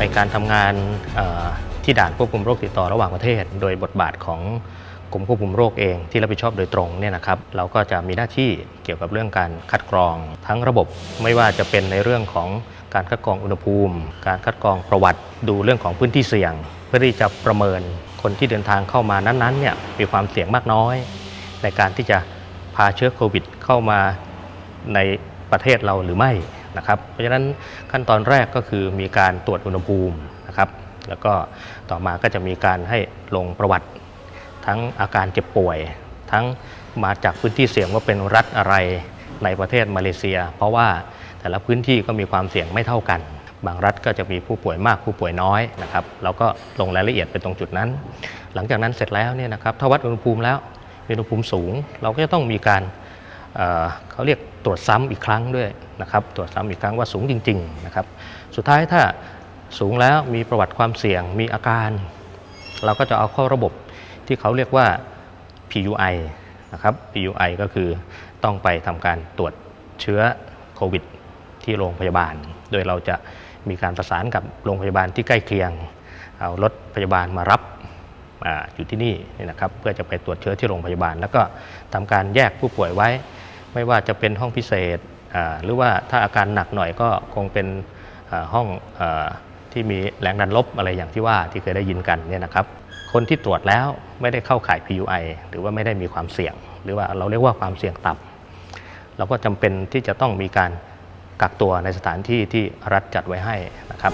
การทำงานที่ด่านควบคุมโรคติดต่อระหว่างประเทศ โดยบทบาทของกรมควบคุมโรคเองที่รับผิดชอบโดยตรงเนี่ยนะครับเราก็จะมีหน้าที่เกี่ยวกับเรื่องการคัดกรอง ทั้งระบบไม่ว่าจะเป็นในเรื่องของการคัดกรองอุณหภูมิ การคัดกรองประวัติ ดูเรื่องของพื้นที่เสี่ยง เพื่อที่จะประเมินคนที่เดินทางเข้ามานั้นๆเนี่ยมีความเสี่ยงมากน้อย ในการที่จะพาเชื้อโควิด เข้ามาในประเทศเราหรือไม่ นะครับเพราะฉะนั้นขั้นตอนแรกก็คือมีการตรวจอุณหภูมินะครับแล้วก็ต่อมาก็จะมีการให้ลงประวัติ ทั้งอาการเจ็บป่วย ทั้งมาจากพื้นที่เสี่ยงว่าเป็นรัฐอะไรในประเทศมาเลเซีย เพราะว่าแต่ละพื้นที่ก็มีความเสี่ยงไม่เท่ากัน บางรัฐก็จะมีผู้ป่วยมากผู้ป่วยน้อยนะครับเราก็ลงรายละเอียดไปตรงจุดนั้น หลังจากนั้นเสร็จแล้วเนี่ยนะครับถ้าวัดอุณหภูมิแล้วอุณหภูมิสูง เราก็จะต้องมีการ เเขาเรียกตรวจซ้ำอีกครั้งด้วยนะครับ ตรวจซ้ำอีกครั้งว่าสูงจริงๆนะครับ สุดท้ายถ้าสูงแล้วมีประวัติความเสี่ยงมีอาการ เราก็จะเอาเข้าระบบที่เขาเรียกว่า PUI นะครับ PUI ก็คือต้องไปทำการตรวจเชื้อโควิด ที่โรงพยาบาล โดยเราจะมีการประสานกับโรงพยาบาลที่ใกล้เคียง เอารถพยาบาลมารับออยู่ที่นี่นี่นะครับ เพื่อจะไปตรวจเชื้อที่โรงพยาบาล แล้วก็ทำการแยกผู้ป่วยไว้ ไม่ว่าจะเป็นห้องพิเศษ หรือว่าถ้าอาการหนักหน่อยก็คงเป็นห้องอที่มีแรงดันลบอะไรอย่างที่ว่าที่เคยได้ยินกันเนี่ยนะครับ คนที่ตรวจแล้วไม่ได้เข้าข่าย PUI หรือว่าไม่ได้มีความเสี่ยง หรือว่าเราเรียกว่าความเสี่ยงต่ำเราก็จำเป็นที่จะต้องมีการกักตัวในสถานที่ที่รัฐจัดไว้ให้นะครับ